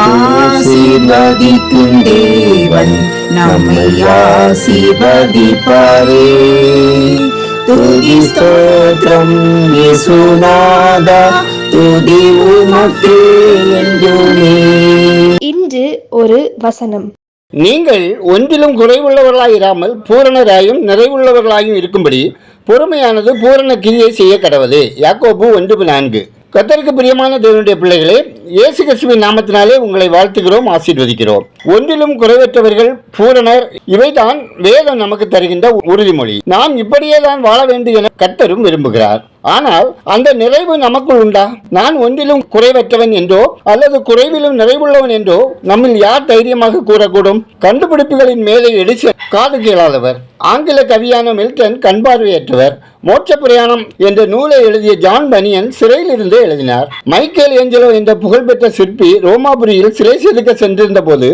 ஆசீர்வதிக்கும் தேவன் நம்மை ஆசீர்வதிப்பாரே. துதி ஸ்தோத்திரம் இயேசுநாதா துதி உமக்கே என்றுமே இன்று ஒரு வசனம். நீங்கள் ஒன்றிலும் குறைவுள்ளவர்களாய் இராமல் பூரணராயும் நிறைவுள்ளவர்களாயும் இருக்கும்படி பொறுமையானது பூரண கிரியை செய்ய கடவுது. யாக்கோபு ஒன்று நான்கு. கத்தருக்கு பிரியமான தேவனுடைய பிள்ளைகளே இயேசு கிறிஸ்துவின் நாமத்தினாலே உங்களை வாழ்த்துகிறோம் ஆசீர்வதிக்கிறோம். ஒன்றிலும் குறைவற்றவர்கள் பூரணர். இவைதான் வேதம் நமக்கு தருகின்ற உறுதிமொழி. நாம் இப்படியே தான் வாழ வேண்டும் என கத்தரும் விரும்புகிறார். ஆனால் அந்த நிறைவு நமக்குள் உண்டா? நான் ஒன்றிலும் குறைவற்றவன் என்றோ அல்லது குறைவிலும் நிறைவுள்ளவன் என்றோ நம்மில் யார் தைரியமாக கூறக்கூடும்? கண்டுபிடிப்புகளின் மேலே எடிசன் காது கேளாதவர். ஆங்கில கவியான மில்டன் கண்பார்வையற்றவர். மோட்ச பிரயாணம் என்ற நூலை எழுதிய ஜான் பனியன் சிறையில் இருந்து எழுதினார். மைக்கேல் ஏஞ்சலோ என்ற புகழ்பெற்ற சிற்பி ரோமாபுரியில் சிறை செதுக்க சென்றிருந்த போது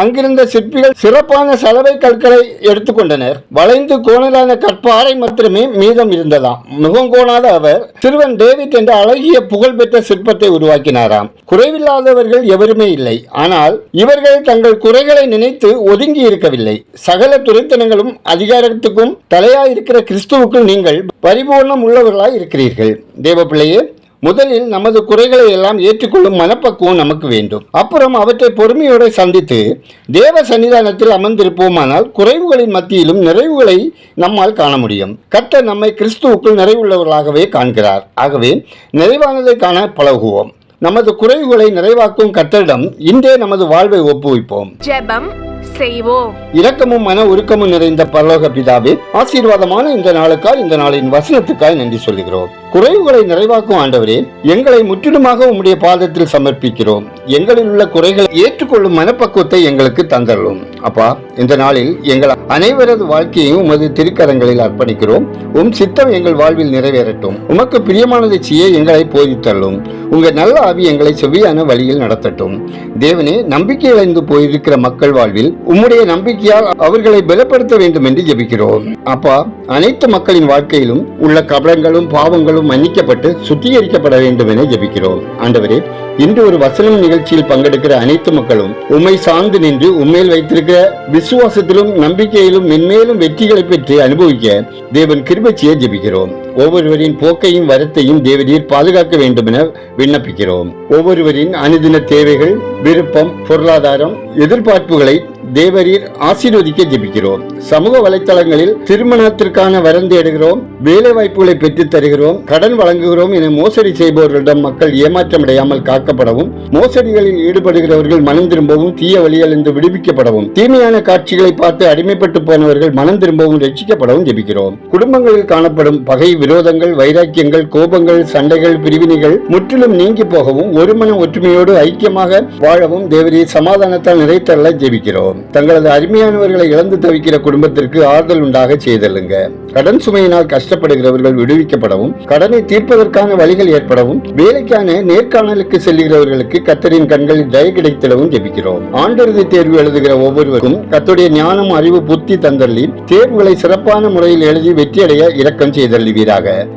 அங்கிருந்த சிற்பிகள் சிறப்பான சலவை கற்களை எடுத்துக்கொண்டனர். வளைந்து கோணலான கற்பாறை மட்டுமே மீதம் இருந்ததாம். முகம் கோணாத அவர் சிறுவன் டேவிட் என்ற அழகிய புகழ்பெற்ற சிற்பத்தை உருவாக்கினாராம். குறைவில்லாதவர்கள் எவருமே இல்லை. ஆனால் இவர்கள் தங்கள் குறைகளை நினைத்து ஒதுங்கி இருக்கவில்லை. சகல துரைத்தனங்களும் அதிகாரத்துக்கும் தலையாயிருக்கிற கிறிஸ்துவுக்குள் நீங்கள் பரிபூர்ணம் உள்ளவர்களாய் இருக்கிறீர்கள். தேவ பிள்ளையே முதலில் நமது குறைகளை எல்லாம் ஏற்றுக்கொள்ளும் மனப்பக்குவம் நமக்கு வேண்டும். அப்புறம் அவற்றை பொறுமையோடு சந்தித்து தேவ சன்னிதானத்தில் அமர்ந்திருப்போமானால் குறைவுகளின் மத்தியிலும் நிறைவுகளை நம்மால் காண முடியும். கர்த்தர் நம்மை கிறிஸ்துவுக்குள் நிறைவுள்ளவர்களாகவே காண்கிறார். ஆகவே நிறைவானதை காண பழகுவோம். நமது குறைவுகளை நிறைவாக்கும் கர்த்தரிடம் இன்றே நமது வாழ்வை ஒப்புவிப்போம். ஜெபம் செய்வோம். இரக்கமும் மன உருக்கமும் நிறைந்த பரலோக பிதாவே ஆசீர்வாதமான இந்த நாளுக்காய் இந்த நாளின் வசனத்துக்காய் நன்றி சொல்லுகிறோம். குறைவுகளை நிறைவாக்கும் ஆண்டவரே எங்களை முற்றிலுமாக உம்முடைய பாதத்தில் சமர்ப்பிக்கிறோம். எங்களில் உள்ள குறைகளை ஏற்றுக்கொள்ளும் மனப்பக்குவத்தை எங்களுக்கு தந்தரலும் அப்பா இந்த நாளில் எங்கள் அனைவரது வாழ்க்கையையும் உமது திருக்கரங்களில் அர்ப்பணிக்கிறோம். உம் சித்தம் எங்கள் வாழ்வில் நிறைவேறட்டும். உமக்கு பிரியமானதை செய்ய எங்களை போதித்தள்ளும் உங்கள் நல்ல ஆவி எங்களை செவ்வியான வழியில் நடத்தட்டும். தேவனே நம்பிக்கை இழந்து போயிருக்கிற மக்கள் வாழ்வில் உம்முடைய நம்பிக்கையால் அவர்களை பலப்படுத்த வேண்டும் என்று ஜெபிக்கிறோம். அப்பா அனைத்து மக்களின் வாழ்க்கையிலும் உள்ள கபலங்களும் பாவங்களும் மன்னிக்கப்பட்டு சுத்திகரிக்கப்பட வேண்டும் என ஜெபிக்கிறோம். ஆண்டவரே இன்று ஒரு வசனம் நிகழ்ச்சியில் பங்கெடுக்கிற அனைத்து மக்களும் உம்மை சார்ந்து நின்று உண்மையில் வைத்திருக்கிற விசுவாசத்திலும் நம்பிக்கையிலும் மென்மேலும் வெற்றிகளை பெற்று அனுபவிக்க தேவன் கிருபச்சியை ஜபிக்கிறோம். ஒவ்வொருவரின் போக்கையும் வரத்தையும் தேவரீர் பாதுகாக்க வேண்டும் என விண்ணப்பிக்கிறோம். ஒவ்வொருவரின் அனுதின தேவைகள் விருப்பம் பொருளாதாரம் எதிர்பார்ப்புகளை தேவரீர் ஆசீர்வதிக்க ஜெபிக்கிறோம். சமூக வலைத்தளங்களில் திருமணத்திற்கான வரந்து எடுகிறோம் வேலை வாய்ப்புகளை பெற்றுத் தருகிறோம் கடன் வழங்குகிறோம் என மோசடி செய்பவர்களிடம் மக்கள் ஏமாற்றமடையாமல் காக்கப்படவும் மோசடிகளில் ஈடுபடுகிறவர்கள் மனம் திரும்பவும் தீய வழியிலிருந்து விடுவிக்கப்படவும் தீமையான காட்சிகளை பார்த்து அடிமைப்பட்டு போனவர்கள் மனம் திரும்பவும் ரட்சிக்கப்படவும் ஜெபிக்கிறோம். குடும்பங்களில் காணப்படும் பகை விரோதங்கள் வைராக்கியங்கள் கோபங்கள் சண்டைகள் பிரிவினைகள் முற்றிலும் நீங்கி போகவும் ஒருமன ஒற்றுமையோடு ஐக்கியமாக வாழவும் தேவரி சமாதானத்தால் நிறைத்தள்ள ஜெபிக்கிறோம். தங்களது அருமையானவர்களை இழந்து தவிக்கிற குடும்பத்திற்கு ஆறுதல் உண்டாக செய்தல்லுங்க. கடன் சுமையினால் கஷ்டப்படுகிறவர்கள் விடுவிக்கப்படவும் கடனை தீர்ப்பதற்கான வழிகள் ஏற்படவும் வேலைக்கான நேர்காணலுக்கு செல்கிறவர்களுக்கு கத்தரின் கண்களில் தய கிடைத்திடவும் ஜெபிக்கிறோம். ஆண்டிறுதி தேர்வு எழுதுகிற ஒவ்வொருவருக்கும் கத்துடைய ஞானம் அறிவு புத்தி தந்தள்ளி தேர்வுகளை சிறப்பான முறையில் எழுதி வெற்றியடைய இரக்கம் செய்தள்ளுவீராக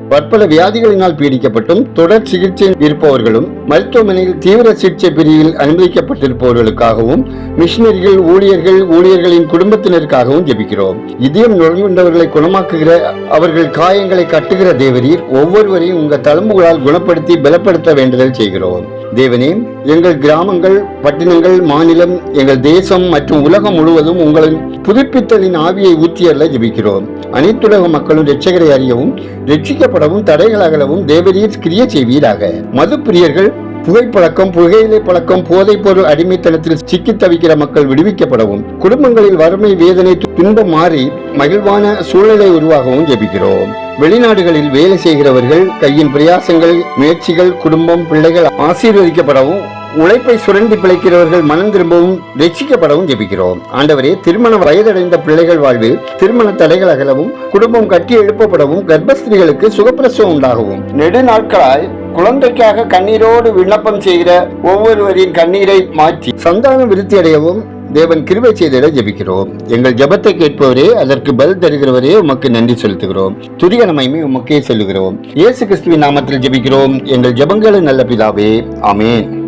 பற்பல வியாதிகளினால் பீடிக்கப்பட்டும் தொடர் சிகிச்சை இருப்பவர்களும் மருத்துவமனையில் தீவிர சிகிச்சை பிரிவில் அனுமதிக்கப்பட்டிருப்பவர்களுக்காகவும் மிஷினரிகள் ஊழியர்கள் ஊழியர்களின் குடும்பத்தினருக்காகவும் ஜெபிக்கிறோம். இதயம் நுழைந்தவர்களை குணமாக்குகிற அவர்கள் காயங்களை கட்டுகிற தேவரீர் ஒவ்வொருவரையும் உங்கள் தழும்புகளால் குணப்படுத்தி பலப்படுத்த வேண்டுதல் செய்கிறோம். தேவனே எங்கள் கிராமங்கள் பட்டினங்கள் மாநிலம் எங்கள் தேசம் மற்றும் உலகம் முழுவதும் உங்களின் புதுப்பித்தலின் ஆவியை ஊற்றியல்ல ஜெபிக்கிறோம். அனைத்துலக மக்களும் ரட்சகரை அறியவும் ரட்சிக்கப்படவும் தடைகள் அகலவும் தேவரீர் கிரிய செய்வீராக. மது பிரியர்கள் புகைப்பழக்கம் புகையிலை பழக்கம் போதைப் பொருள் அடிமைத்தனத்தில் சிக்கித் தவிக்கிற மக்கள் விடுவிக்கப்படவும் குடும்பங்களில் வறுமை வேதனை துன்பம் மாறி மகிழ்வான சூழ்நிலை உருவாகவும் ஜெபிக்கிறோம். வெளிநாடுகளில் வேலை செய்கிறவர்கள் கையின் பிரயாசங்கள் முயற்சிகள் குடும்பம் பிள்ளைகள் ஆசீர்வதிக்கப்படவும் உழைப்பை சுரண்டி பிழைக்கிறவர்கள் மனம் திரும்பவும் ரட்சிக்கப்படவும் ஜெபிக்கிறோம். ஆண்டவரே திருமண வயதடைந்த பிள்ளைகள் வாழ்வில் திருமண தடைகள் அகலவும் குடும்பம் கட்டி எழுப்பப்படவும் கர்ப்பஸ்திரிகளுக்கு சுகப்பிரசவம் உண்டாகவும். நெடுநாட்களாய் குழந்தைக்காக கண்ணீரோடு விண்ணப்பம் செய்கிற ஒவ்வொருவரின் கண்ணீரை மாற்றி சந்தான விருத்தி அடையவும் தேவன் கிருவை செய்திட ஜெபிக்கிறோம். எங்கள் ஜபத்தை கேட்பவரே அதற்கு பதில் தருகிறவரே உமக்கு நன்றி செலுத்துகிறோம். துரிய நமைமை உமக்கே செல்லுகிறோம். இயேசு கிறிஸ்துவின் நாமத்தில் ஜெபிக்கிறோம். எங்கள் ஜெபங்களின் நல்ல பிதாவே ஆமேன்.